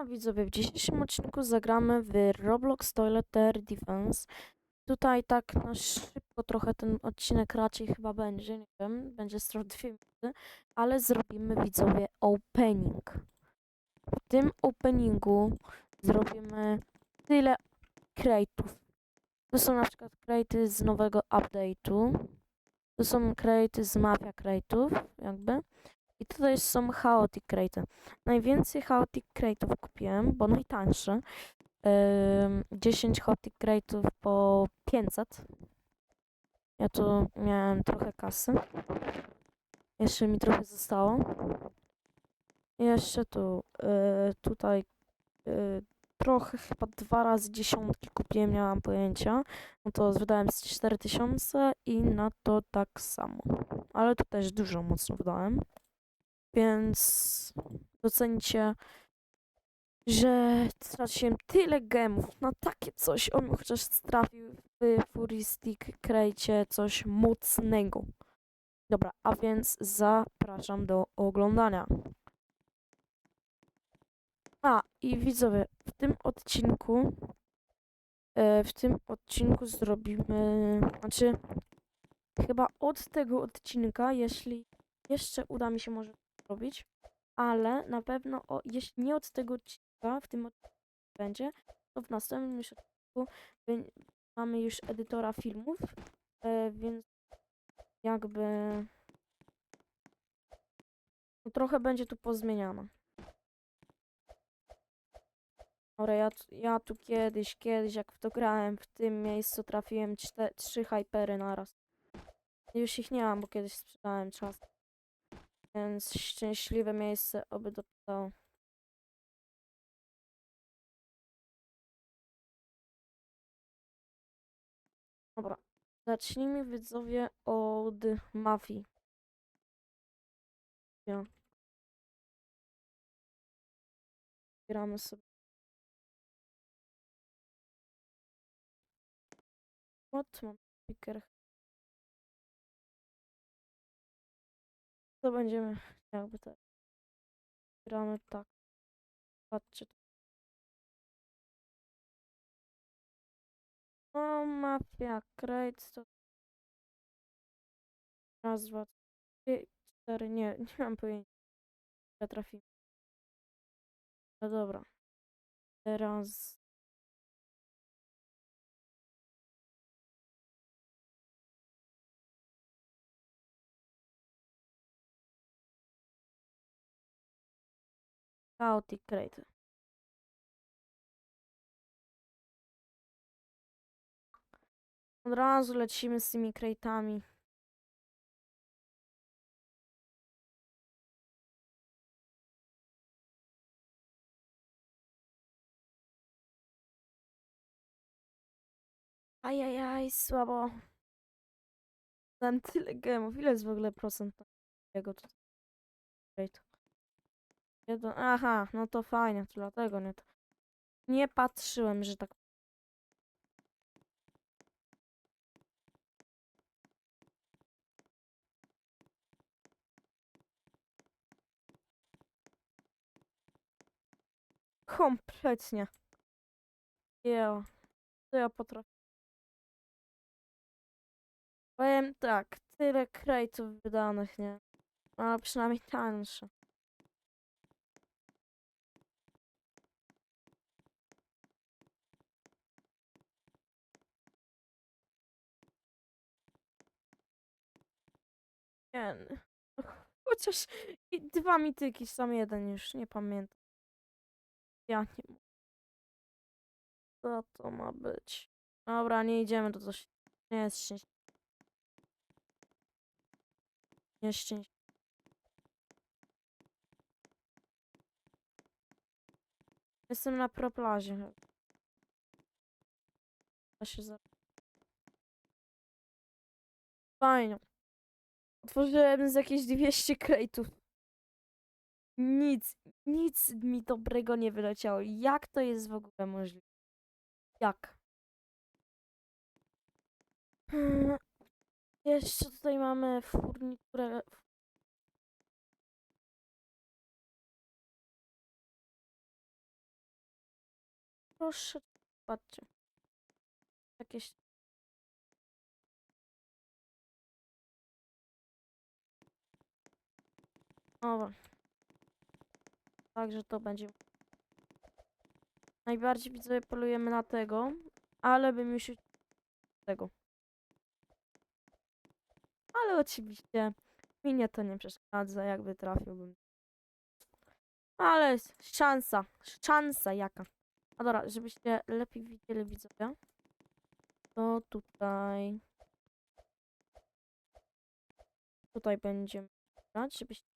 A widzowie, w dzisiejszym odcinku zagramy w Roblox Toileter Defense. Tutaj tak na szybko trochę ten odcinek raczej chyba będzie, nie wiem, będzie z dwie minuty, ale zrobimy widzowie opening. W tym openingu zrobimy tyle crate'ów. To są na przykład crate'y z nowego update'u. To są crate'y z mafia crate'ów, jakby. I tutaj są chaotic crate'y. Najwięcej chaotic crate'ów kupiłem, bo najtańsze. Ym, 10 chaotic crate'ów po 500. Ja tu miałem trochę kasy. Jeszcze mi trochę zostało. I Jeszcze tu, y, tutaj y, trochę, chyba dwa razy dziesiątki kupiłem, nie mam pojęcia. No to wydałem z 4000 i na to tak samo. Ale tu też dużo mocno wydałem. Więc docenicie, że straciłem tyle gemów na takie coś. On chociaż trafił w Furistic Krejcie coś mocnego. Dobra, a więc zapraszam do oglądania. A, i widzowie, w tym odcinku e, w tym odcinku zrobimy, znaczy chyba od tego odcinka, jeśli jeszcze uda mi się może zrobić, ale na pewno, o, jeśli nie od tego odcinka, w tym odcinku będzie, to w następnym odcinku mamy już edytora filmów, e, więc jakby no, trochę będzie tu pozmieniano. Dobra, ja, ja tu kiedyś, kiedyś jak w to grałem, w tym miejscu trafiłem trzy hypery naraz. Już ich nie mam, bo kiedyś sprzedałem czas. Więc szczęśliwe miejsce, oby dostało. Dobra. Zacznijmy widzowie od mafii. Ja. Gramy sobie. What? Mam speaker. To będziemy jakby tak. Gramy tak. Patrzcie. O, mafia, crate, to... Raz, dwa, trzy, cztery, nie, nie mam pojęcia. Ja trafimy. No dobra. Teraz... Chaotic crate. Od razu lecimy z tymi crate'ami. Ajajaj, słabo. Dałem tyle gemów. Ile jest w ogóle procent na jego tutaj? Jeden. Aha, no to fajnie, to dlatego nie. Nie patrzyłem, że tak. Kompletnie. Ja. To ja potrafię. Powiem tak, tyle krajców wydanych, nie? Ale przynajmniej tańsze. Nie. n- Chociaż i dwa mityki, sam jeden już, nie pamiętam. Ja nie mogę. Co to ma być? Dobra, nie idziemy do coś. Nie jest szczęście. Nieszczęście. Jestem na proplazie. Ja się za... Fajnie. Otworzyłem z jakieś 200 krejtów. Nic, nic mi dobrego nie wyleciało. Jak to jest w ogóle możliwe? Jak? Hmm, Jeszcze tutaj mamy furniturę. Proszę, patrzcie. Jakieś... Dobra. Także to będzie. Najbardziej widzowie polujemy na tego, ale bym już tego. Ale oczywiście mi nie to nie przeszkadza, jakby trafiłbym. Ale szansa, szansa jaka. A dobra, żebyście lepiej widzieli widzowie, to tutaj tutaj będziemy grać, żebyście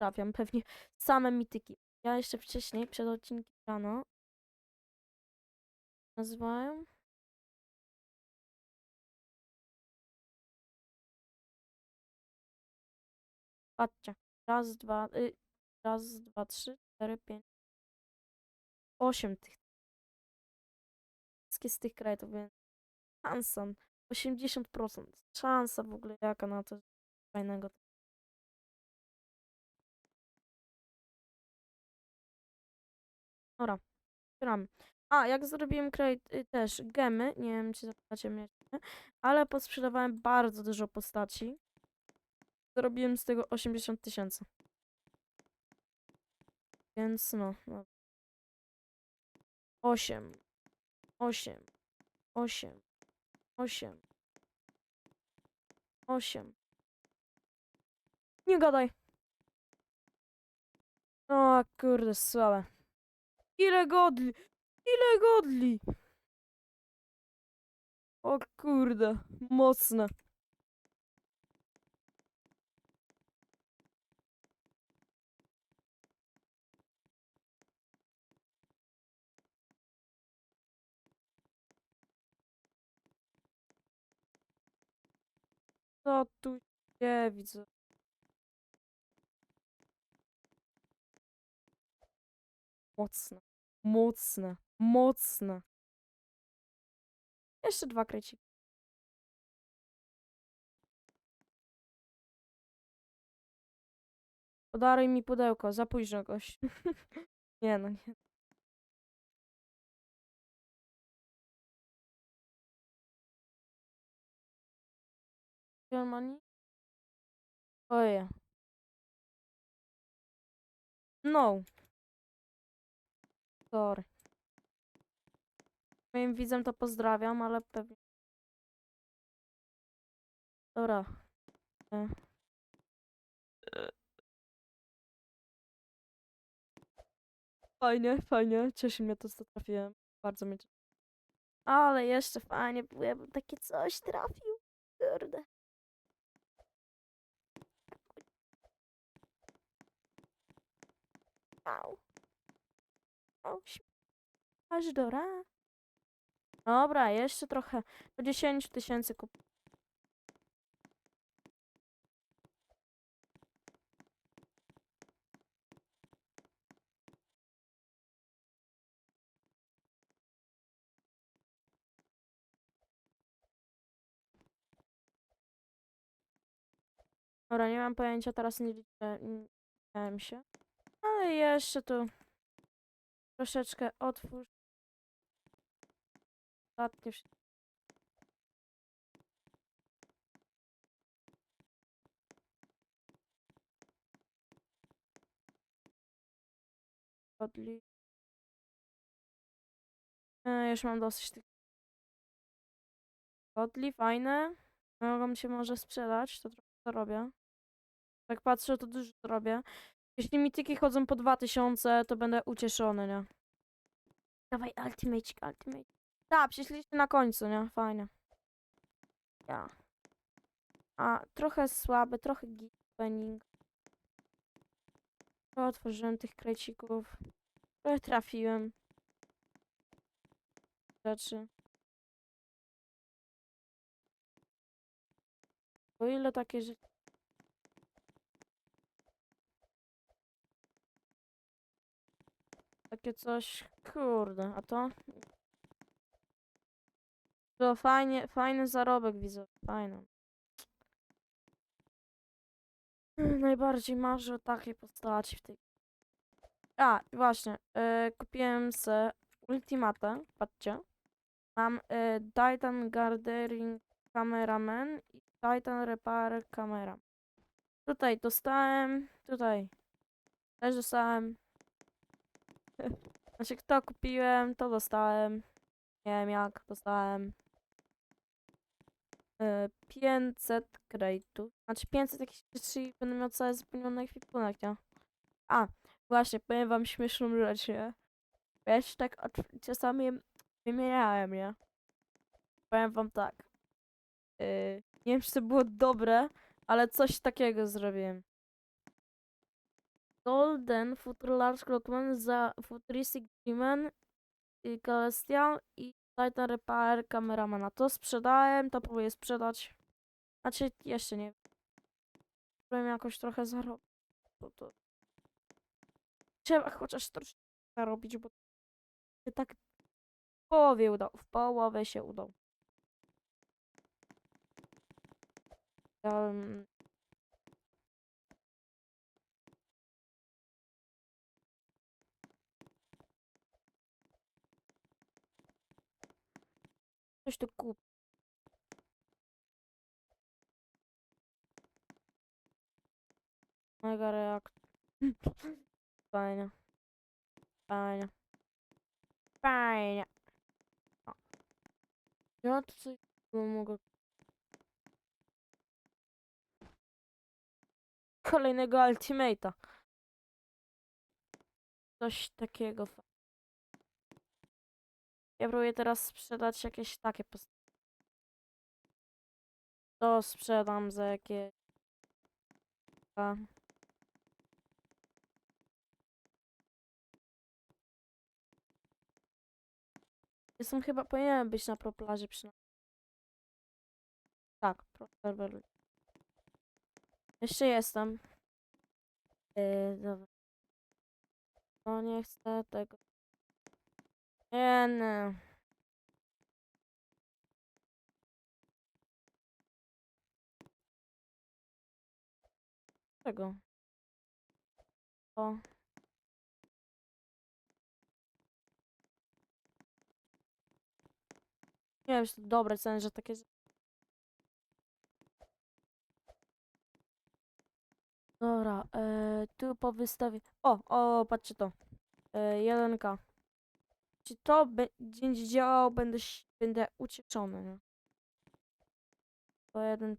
trafiam pewnie same mityki. Ja jeszcze wcześniej, przed odcinkiem rano nazywałem Patrzcie. Raz, dwa, y, raz, dwa, trzy, cztery, pięć, osiem tych. Wszystkie z tych krajów, więc szansa 80%. Szansa w ogóle jaka na to fajnego. Dobra, gramy. A, jak zrobiłem crate, y, też gemy, nie wiem czy zapytacie mnie, ale podsprzedawałem bardzo dużo postaci. Zarobiłem z tego 80 tysięcy. Więc no, no. 8, 8, 8, 8, 8. Nie gadaj. O kurde, słabe. Ile godli? Ile godli? O kurde, mocne. Co tu się widzę? Mocne, mocne, mocne. Jeszcze dwa kreciki. Podaruj mi pudełko, za późno goś. nie no, nie. Germany? Oje. No. Sorry. Moim widzem to pozdrawiam, ale pewnie. Dobra. E. Fajnie, fajnie. Cieszy mnie to, co trafiłem. Bardzo mnie cieszy. Ale jeszcze fajnie było, jakbym takie coś trafił. Kurde. Au. Aż do ra. Dobra, jeszcze trochę. Do 10 tysięcy kup. Dobra, nie mam pojęcia, teraz nie liczyłem się. Ale jeszcze tu troszeczkę otwórz. Ostatnie Odli. E, już mam dosyć tych. Godli, fajne. Mogą się może sprzedać, to trochę zarobię. Tak patrzę, to dużo zrobię. Jeśli mityki chodzą po 2000, to będę ucieszony, nie? Dawaj, ultimate, ultimate. Tak, przyszliście na końcu, nie? Fajnie. Ja. A, trochę słaby, trochę git opening. Trochę otworzyłem tych krecików. Trochę trafiłem. Rzeczy. O ile takie rzeczy. Takie coś, kurde, a to? To fajnie, fajny zarobek widzę, fajny. Najbardziej marzę o takiej postaci w tej. A, właśnie, e, kupiłem se ultimatę, patrzcie. Mam y, Titan Gardening Cameraman i Titan Repair Camera. Tutaj dostałem, tutaj też dostałem. Znaczy, kto kupiłem, to dostałem. Nie wiem jak, dostałem. Y, 500 crate'ów. Znaczy 500 jakichś rzeczy będę miał cały zapełniony ekwipunek, nie? A, właśnie, powiem wam śmieszną rzecz, nie? Wiesz, tak od- czasami wymieniałem, nie? Powiem wam tak. Yy, nie wiem, czy to było dobre, ale coś takiego zrobiłem. Golden Future Large Clothman za Futuristic Demon i Celestial i Titan Repair Cameramana. To sprzedałem, to próbuję sprzedać. Znaczy, jeszcze nie. Próbuję jakoś trochę zarobić. To... Trzeba chociaż troszkę zarobić, bo tak w połowie udał. W połowie się udał. Coś tu kup. Mega. Fajnie. Fajnie. Fajnie. Ja tu coś mogę. Kolejnego ultimate'a. Coś takiego. Ja próbuję teraz sprzedać jakieś takie. To sprzedam za jakieś. A. Jestem chyba, powinienem być na pro plaży przynajmniej. Tak, pro serwer. Jeszcze jestem. Yy, dobra. No nie chcę tego. Nie, nie. Czego? O. Nie wiem, czy to dobre ceny, że takie... Dobra, e, tu po wystawie... O, o, patrzcie to. E, 1K. Czy to będzie działało, będę, będę ucieczony, nie? To jeden.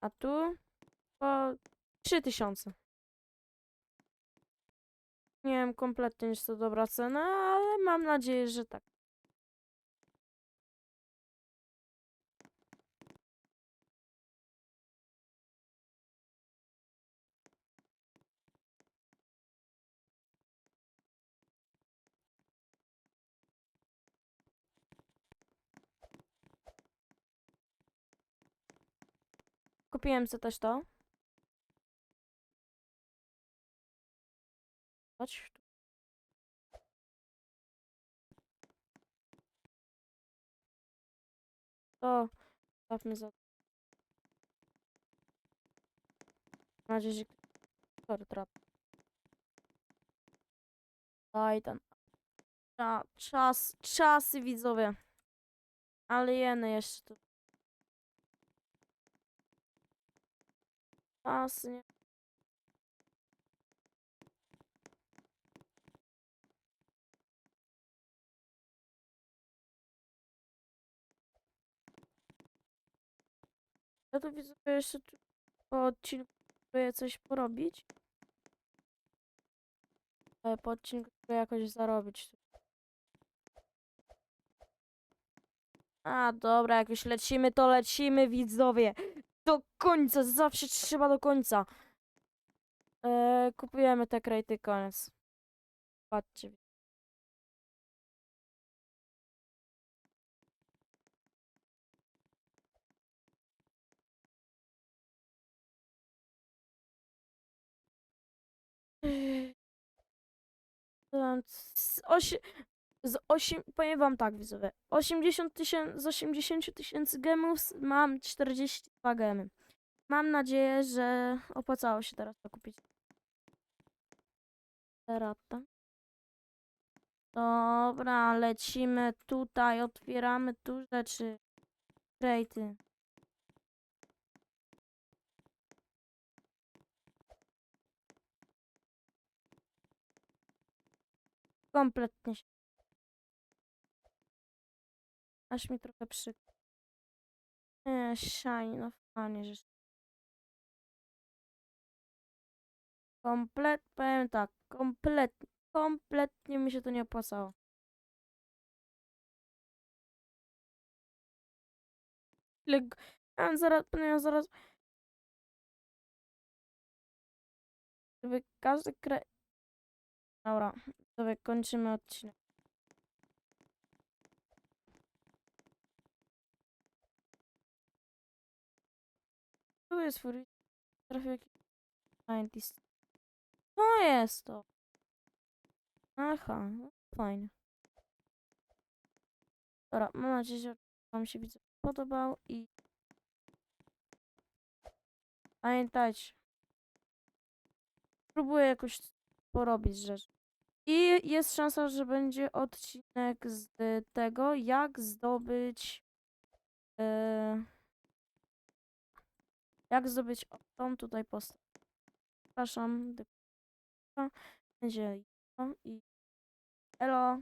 A tu? To 3000. Nie wiem kompletnie, czy to dobra cena, ale mam nadzieję, że tak. Kupiłem też to. Chodź. To stawmy za. Mam nadzieję, że ktoś trafi. Daj ten. Cza, czas, czasy widzowie. Alieny jeszcze tu. Czasy, nie. Ja tu widzę jeszcze po odcinku próbuję coś porobić. Po odcinku jakoś zarobić. A dobra, jak już lecimy, to lecimy widzowie. Do końca, zawsze trzeba do końca. Eee, kupujemy te krejty, koniec. Patrzcie. Z osie- z osiem, powiem wam tak, widzowie. 80 tysięcy, z 80 tysięcy gemów mam 42 gemy. mam nadzieję, że opłacało się teraz to kupić. Terata. Dobra, lecimy tutaj, otwieramy tu rzeczy. Krejty. Kompletnie się. Aż mi trochę przy... Nie, shiny, no fajnie, że... Komplet, powiem tak, kompletnie, kompletnie mi się to nie opłacało. Ile... g- Ja zaraz, miał zaraz... Żeby każdy kre... Dobra, sobie kończymy odcinek. Tu jest fury. Trafił jakiś scientist. Co jest to? Aha, no fajnie. Dobra, mam nadzieję, że wam się widzę podobał i pamiętajcie. Próbuję jakoś porobić rzecz. I jest szansa, że będzie odcinek z tego, jak zdobyć e, jak zdobyć tą tutaj postać. Zapraszam. do- Będzie i Elo.